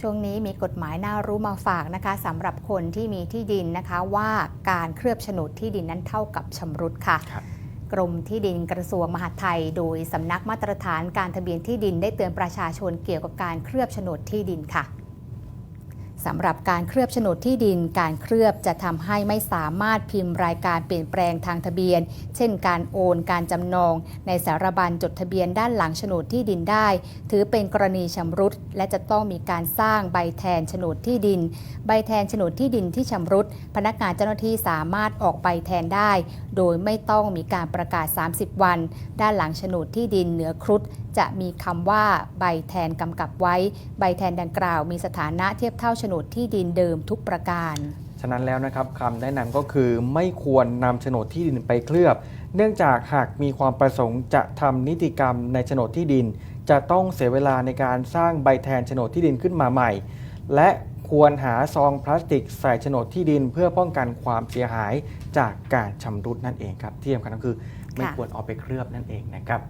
ช่วงนี้มีกฎหมายน่ารู้มาฝากนะคะสำหรับคนที่มีที่ดินนะคะ ว่าการเคลือบโฉนดที่ดินนั้นเท่ากับชำรุดค่ะครับกรมที่ดินกระทรวงมหาดไทย โดยสำนักมาตรฐานการทะเบียนที่ดินได้เตือนประชาชนเกี่ยวกับการเคลือบโฉนดที่ดินค่ะ สำหรับการเคลือบโฉนดที่ดิน การเคลือบจะทำให้ไม่สามารถพิมพ์รายการเปลี่ยนแปลงทางทะเบียน เช่น การโอน การจำนอง ในสารบัญจดทะเบียนด้านหลังโฉนดที่ดินได้ ถือเป็นกรณีชำรุด และจะต้องมีการสร้างใบแทนโฉนดที่ดิน ใบแทนโฉนดที่ดินที่ชำรุด พนักงานเจ้าหน้าที่สามารถออกใบแทนได้ โดยไม่ต้องมีการประกาศ 30 วัน ด้านหลังโฉนดที่ดินเหนือครุฑจะมีคำว่าใบแทนกำกับไว้ ใบแทนดังกล่าว มีสถานะเทียบเท่าโฉนดที่ดินเดิมทุกประการ ฉะนั้นแล้วนะครับคำแนะนำก็คือไม่ควรนำโฉนดที่ดินไปเคลือบ เนื่องจากหากมีความประสงค์จะทำนิติกรรมในโฉนดที่ดิน จะต้องเสียเวลาในการสร้างใบแทนโฉนดที่ดินขึ้นมาใหม่ และควรหาซองพลาสติกใส่โฉนดที่ดิน เพื่อป้องกันความเสียหายจากการชำรุดนั่นเองครับที่สำคัญก็คือไม่ค่ะควรเอาไปเคลือบนั่นเองนะครับ